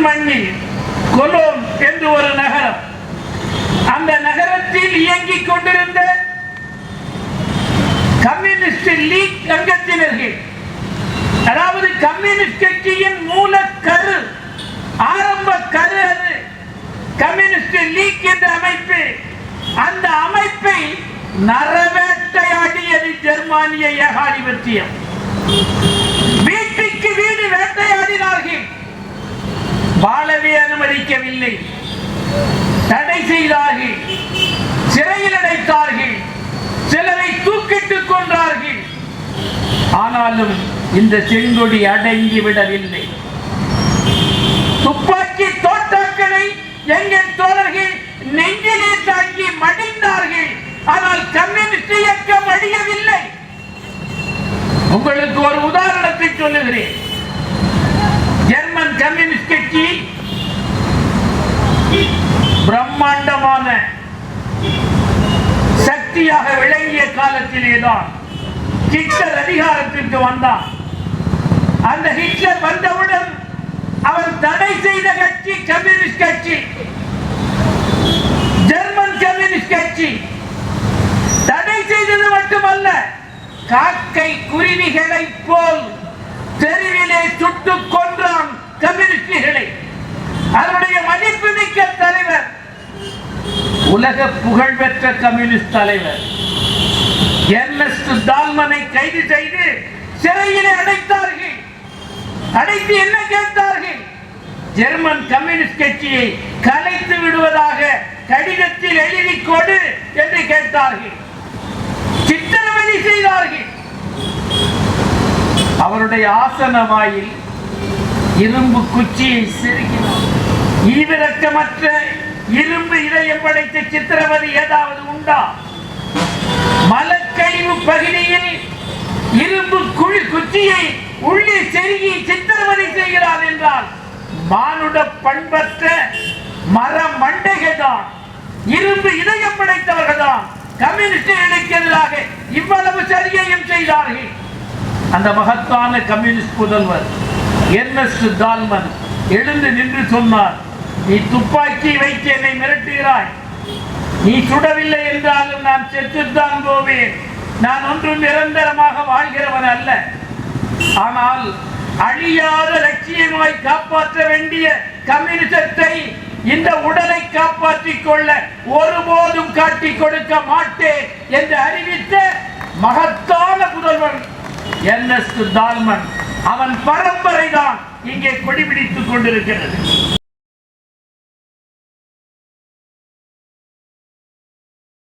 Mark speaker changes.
Speaker 1: German மண்ணில் Cologne என்று ஒரு நகரம். அந்த நகரத்தில் இயங்கிக் கொண்டிருந்த கம்யூனிஸ்ட் லீக் அங்கத்தினர்கள் அதாவது கம்யூனிஸ்ட் கட்சியின் மூல கரு ஆரம்ப கரு அது. கம்யூனிஸ்ட் லீக் என்ற அமைப்பு அந்த அமைப்பை நரவேட்டையாடியது ஜெர்மானிய ஏகாதிபத்தியம். வீட்டுக்கு வீடு வேட்டையாடி வாழவே அனுமதிக்கவில்லை. தடை செய்தார்கள். சிறையில் அடைத்தார்கள். சிலரை தூக்கிட்டுக் கொன்றார்கள். ஆனாலும் இந்த செங்கொடி அடங்கி விடவில்லை. துப்பாக்கி தோட்டாக்களை எங்கள் தோழர்கள் நெஞ்சிலே தாங்கி மடிந்தார்கள். ஆனால் கம்யூனிஸ்ட் இயக்கம் அழியவில்லை. உங்களுக்கு ஒரு உதாரணத்தை சொல்லுகிறேன். ஜெர்மன் கம்யூனிஸ்ட் கட்சி பிரம்மாண்டமான சக்தியாக விளங்கிய காலத்திலேதான் ஹிட்லர் அதிகாரத்திற்கு வந்தான். அந்த ஹிட்லர் வந்தவுடன் அவர் தடை செய்த கட்சி கம்யூனிஸ்ட் கட்சி ஜெர்மன் கம்யூனிஸ்ட் கட்சி. தடை செய்தது மட்டுமல்ல காக்கை குருவிகளை போல் உலக புகழ்பெற்ற கம்யூனிஸ்ட் தலைவர். எர்னஸ்ட் டால்மனை கைது செய்து சிறையிலே அடைத்தார்கள். அடைத்து என்ன கேட்டார்கள்? ஜெர்மன் கம்யூனிஸ்ட் கட்சியை கலைத்து விடுவதாக கடிதத்தில் எழுதி கொடு என்று கேட்டார்கள். சித்திரவதை செய்தார்கள். அவருடைய ஆசனமாயில் இரும்பு குச்சியை செருகினார் ஈவிரக்கமற்ற இரும்பு இதயம் படைத்த சித்திரவதை ஏதாவது உண்டா? மலக்கழிவு பகுதியில் இரும்பு குழி குச்சியை உள்ளே செருகி சித்திரவதை செய்கிறார் என்றால் மானுட பண்பற்ற மர மண்டைகள்தான். இரும்பு இதயம் படைத்தவர்கள் தான் கம்யூனிஸ்டுகளுக்கு எதிராக இவ்வளவு சரியையும் செய்தார்கள். அந்த மகத்தான கம்யூனிஸ்ட் புதல்வர் எர்னஸ்ட் தால்மன் எழுந்து நின்று சொன்னார் நீ துப்பாக்கி வைத்து என்னை மிரட்டுகிறாய். நீ சுடவில்லை என்றாலும் நான் செத்துத்தான் போவேன். நான் ஒன்றும் நிரந்தரமாக வாழ்கிறவன் அல்ல. ஆனால் அழியாத லட்சியமாய் காப்பாற்ற வேண்டிய கம்யூனிசத்தை இந்த உடலை காப்பாற்றிக் கொள்ள ஒருபோதும் காட்டிக் கொடுக்க மாட்டேன் என்று அறிவித்த மகத்தான புதல்வன் என் எஸ் தால்மன் அவன் பரம்பரை தான் இங்கே கொடிபிடித்துக் கொண்டிருக்கிறது.